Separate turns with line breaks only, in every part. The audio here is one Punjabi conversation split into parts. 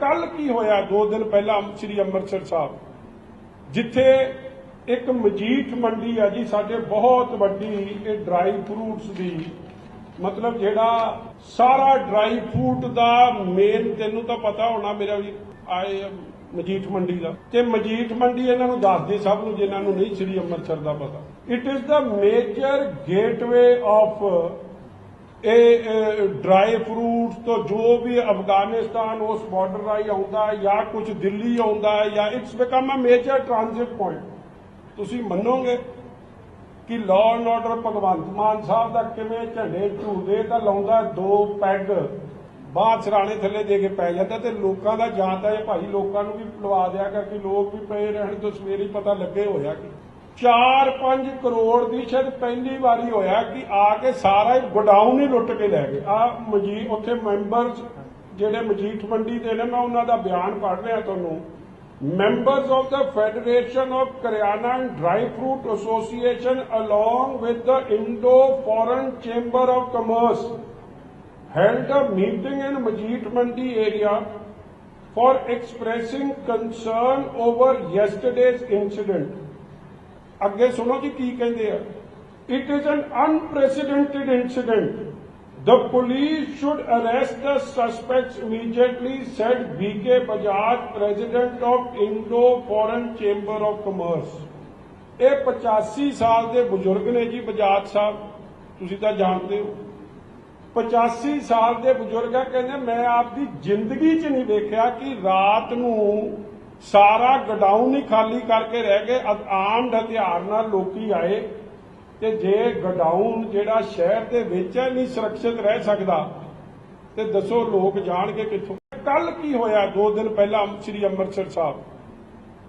ਕੱਲ ਕੀ ਹੋਇਆ ਦੋ ਦਿਨ ਪਹਿਲਾਂ ਸ੍ਰੀ ਅੰਮ੍ਰਿਤਸਰ ਸਾਹਿਬ? ਜਿੱਥੇ ਇੱਕ ਮਜੀਠ ਮੰਡੀ ਆ ਜੀ, ਸਾਡੇ ਬਹੁਤ ਵੱਡੀ ਇਹ ਡਰਾਈ ਫਰੂਟਸ ਦੀ, ਮਤਲਬ ਜਿਹੜਾ ਸਾਰਾ ਡਰਾਈ ਫਰੂਟ ਦਾ ਮੇਨ ਤੈਨੂੰ ਤਾਂ ਪਤਾ ਹੋਣਾ ਮੇਰਾ ਵੀ ਆਏ ਮਜੀਠ ਮੰਡੀ ਦਾ। ਤੇ ਮਜੀਠ ਮੰਡੀ ਇਹਨਾਂ ਨੂੰ ਦੱਸਦੀ ਸਭ ਨੂੰ, ਜਿਨ੍ਹਾਂ ਨੂੰ ਨਹੀਂ ਸ੍ਰੀ ਅੰਮ੍ਰਿਤਸਰ ਦਾ ਪਤਾ। It is the major gateway of ਇਹ ਡਰਾਈ ਫਰੂਟਸ ਤੋਂ ਜੋ ਵੀ ਅਫਗਾਨਿਸਤਾਨ ਉਸ ਬਾਰਡਰ ਰਾਹੀਂ ਆਉਂਦਾ ਜਾਂ ਕੁਝ ਦਿੱਲੀ ਆਉਂਦਾ ਜਾਂ it's become a major transit point ਤੁਸੀਂ ਮੰਨੋਗੇ ਕਿ law and order Bhagwant Mann Sahib ਦਾ ਕਿਵੇਂ ਝੰਡੇ ਝੂਲਦੇ ਤਾਂ ਲਾਉਂਦਾ ਦੋ ਪੈਗ ਬਾਹਰ ਸਰਾਣੇ ਥੱਲੇ ਦੇ ਕੇ ਪੈ ਜਾਂਦਾ ਤੇ ਲੋਕਾਂ ਦਾ ਜਾਂਦਾ ਇਹ ਭਾਈ ਲੋਕਾਂ ਨੂੰ ਵੀ ਲਵਾ ਦਿਆ ਕਰ ਕਿ ਲੋਕ ਵੀ ਪਏ ਰਹਿਣ ਤੋਂ ਸਵੇਰੇ ਪਤਾ ਲੱਗੇ ਹੋਇਆ ਕਿ 4-5 ਕਰੋੜ ਦੀ ਸ਼ਾਇਦ ਪਹਿਲੀ ਵਾਰੀ ਹੋਇਆ ਕਿ ਆ ਕੇ ਸਾਰਾ ਹੀ ਗੋਡਾਊਨ ਹੀ ਲੁੱਟ ਕੇ ਲੈ ਗਏ ਆ ਮਜੀ ਉੱਥੇ ਮੈਂਬਰਸ ਜਿਹੜੇ ਮਜੀਠ ਮੰਡੀ ਦੇ ਨੇ ਮੈਂ ਉਹਨਾਂ ਦਾ ਬਿਆਨ ਪੜ੍ਹ ਰਿਹਾ ਤੁਹਾਨੂੰ members of the Federation of Karyana and Dry Fruit Association along with the Indo-Foreign Chamber of Commerce held a meeting in Majid Mandi area for expressing concern over yesterday's incident. ਅੱਗੇ ਸੁਣੋ ਜੀ ਕੀ ਕਹਿੰਦੇ ਆ it is an unprecedented incident the police should arrest the suspects immediately said B K Bajaj president of Indo foreign chamber of commerce ਇਹ 85 ਸਾਲ ਦੇ ਬਜ਼ੁਰਗ ਨੇ ਜੀ ਬਜਾਜ ਸਾਹਿਬ ਤੁਸੀਂ ਤਾਂ ਜਾਣਦੇ ਹੋ 85 ਸਾਲ ਦੇ ਬਜ਼ੁਰਗ ਆ ਕਹਿੰਦੇ ਮੈਂ ਆਪਦੀ ਜ਼ਿੰਦਗੀ 'ਚ ਨਹੀਂ ਦੇਖਿਆ ਕਿ ਰਾਤ ਨੂੰ ਸਾਰਾ ਗਡਾਊਨ ਹੀ ਖਾਲੀ ਕਰਕੇ ਰਹਿ ਗਏ। ਆਰਮਡ ਹਥਿਆਰ ਨਾਲ ਲੋਕੀ ਆਏ ਤੇ ਜੇ ਗਡਾਊਨ ਜਿਹੜਾ ਸ਼ਹਿਰ ਦੇ ਵਿੱਚ ਹੈ, ਨਹੀਂ ਸੁਰੱਖਿਅਤ ਰਹਿ ਸਕਦਾ, ਤੇ ਦੱਸੋ ਲੋਕ ਜਾਣਗੇ ਕਿੱਥੋਂ। ਕੱਲ ਕੀ ਹੋਇਆ? ਦੋ ਦਿਨ ਪਹਿਲਾਂ ਸ੍ਰੀ ਅੰਮ੍ਰਿਤਸਰ ਸਾਹਿਬ,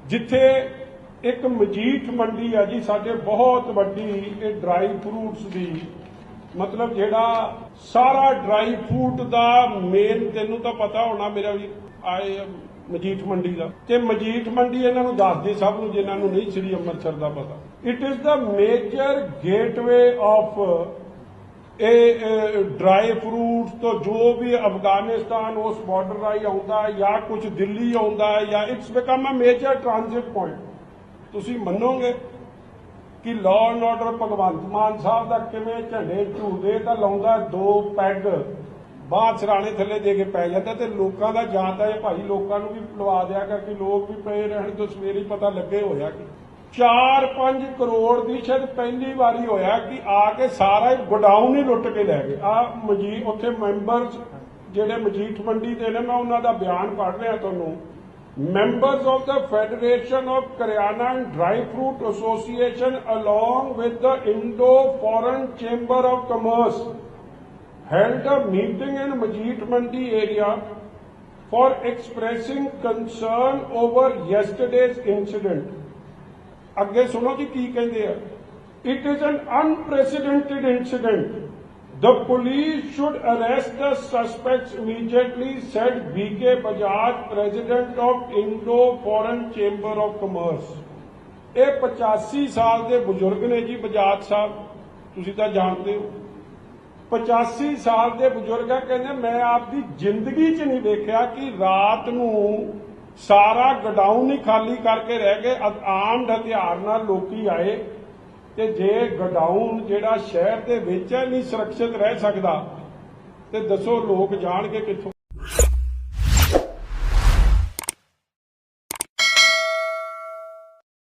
ਜਿੱਥੇ ਇੱਕ ਮਜੀਠ ਮੰਡੀ ਆ ਜੀ, ਸਾਡੇ ਬਹੁਤ ਵੱਡੀ ਇਹ ਡਰਾਈ ਫਰੂਟਸ ਦੀ, ਮਤਲਬ ਜਿਹੜਾ ਸਾਰਾ ਡਰਾਈ ਫਰੂਟ ਦਾ ਮੇਨ ਤੈਨੂੰ ਤਾਂ ਪਤਾ ਹੋਣਾ ਮੇਰਾ ਵੀ, ਆਏ ਮਜੀਠ ਮੰਡੀ ਦਾ। ਤੇ ਮਜੀਠ ਮੰਡੀ ਇਹਨਾਂ ਨੂੰ ਦੱਸ ਸਭ ਨੂੰ ਜਿਨ੍ਹਾਂ ਨੂੰ ਨਹੀਂ ਸ੍ਰੀ ਅੰਮ੍ਰਿਤਸਰ ਦਾ ਪਤਾ। It is the major gateway of ਇਹ ਡਰਾਈ ਫਰੂਟਸ ਤੋਂ ਜੋ ਵੀ ਅਫਗਾਨਿਸਤਾਨ ਉਸ ਬਾਰਡਰ ਰਾਹੀਂ ਆਉਂਦਾ ਜਾਂ ਕੁਝ ਦਿੱਲੀ ਆਉਂਦਾ ਹੈ ਜਾਂ it's become a major transit point ਤੁਸੀਂ ਮੰਨੋਗੇ ਕਿ law and order Bhagwant Mann Sahib ਦਾ ਕਿਵੇਂ ਝੰਡੇ ਝੂਦੇ ਤਾਂ ਲਾਉਂਦਾ ਦੋ ਪੈਗ ਬਾਹਰ ਸਰਾਣੇ ਥੱਲੇ ਦੇ ਕੇ ਪੈ ਜਾਂਦਾ ਤੇ ਲੋਕਾਂ ਦਾ ਜਾਂਦਾ ਇਹ ਭਾਈ ਲੋਕਾਂ ਨੂੰ ਵੀ ਲਵਾ ਦਿਆ ਕਰ ਕਿ ਲੋਕ ਵੀ ਪਏ ਰਹਿਣ ਤੋਂ ਸਵੇਰੇ ਹੀ ਪਤਾ ਲੱਗੇ ਹੋਇਆ ਕਿ 4-5 ਕਰੋੜ ਦੀ ਸ਼ਾਇਦ ਪਹਿਲੀ ਵਾਰੀ ਹੋਇਆ ਕਿ ਆ ਕੇ ਸਾਰਾ ਹੀ ਗੋਡਾਊਨ ਹੀ ਲੁੱਟ ਕੇ ਲੈ ਗਏ। ਆ ਮਜੀ ਉੱਥੇ ਮੈਂਬਰਸ ਜਿਹੜੇ ਮਜੀਠ ਮੰਡੀ ਦੇ ਨੇ, ਮੈਂ ਉਹਨਾਂ ਦਾ ਬਿਆਨ ਪੜ੍ਹ ਰਿਹਾ ਤੁਹਾਨੂੰ। members of the Federation of Karyana and Dry Fruit Association along with the Indo-Foreign Chamber of Commerce held a meeting in Majid Mandi area for expressing concern over yesterday's incident. ਅੱਗੇ ਸੁਣੋ ਜੀ ਕੀ ਕਹਿੰਦੇ ਆ it is an unprecedented incident The police should arrest the suspects immediately, said B.K. Bajaj, president of Indo-Foreign Chamber of Commerce. ਇਹ 85 ਸਾਲ ਦੇ ਬਜ਼ੁਰਗ ਨੇ ਜੀ ਬਜਾਜ ਸਾਹਿਬ ਤੁਸੀਂ ਤਾਂ ਜਾਣਦੇ ਹੋ 85 ਸਾਲ ਦੇ ਬਜ਼ੁਰਗ ਆ, ਕਹਿੰਦੇ ਮੈਂ ਆਪਦੀ ਜ਼ਿੰਦਗੀ 'ਚ ਨਹੀਂ ਵੇਖਿਆ ਕਿ ਰਾਤ ਨੂੰ ਸਾਰਾ ਗਡਾਊਨ ਹੀ ਖਾਲੀ ਕਰਕੇ ਰਹਿ ਗਏ। ਆਮ ਆਰਮਡ ਹਥਿਆਰ ਨਾਲ ਲੋਕੀ ਆਏ ਤੇ ਜੇ ਗਡਾਊਨ ਜਿਹੜਾ ਸ਼ਹਿਰ ਦੇ ਵਿੱਚ ਨਹੀਂ ਸੁਰੱਖਿਅਤ ਰਹਿ ਸਕਦਾ। ਤੇ ਦੱਸੋ ਲੋਕ ਜਾਣਗੇ ਕਿੱਥੋਂ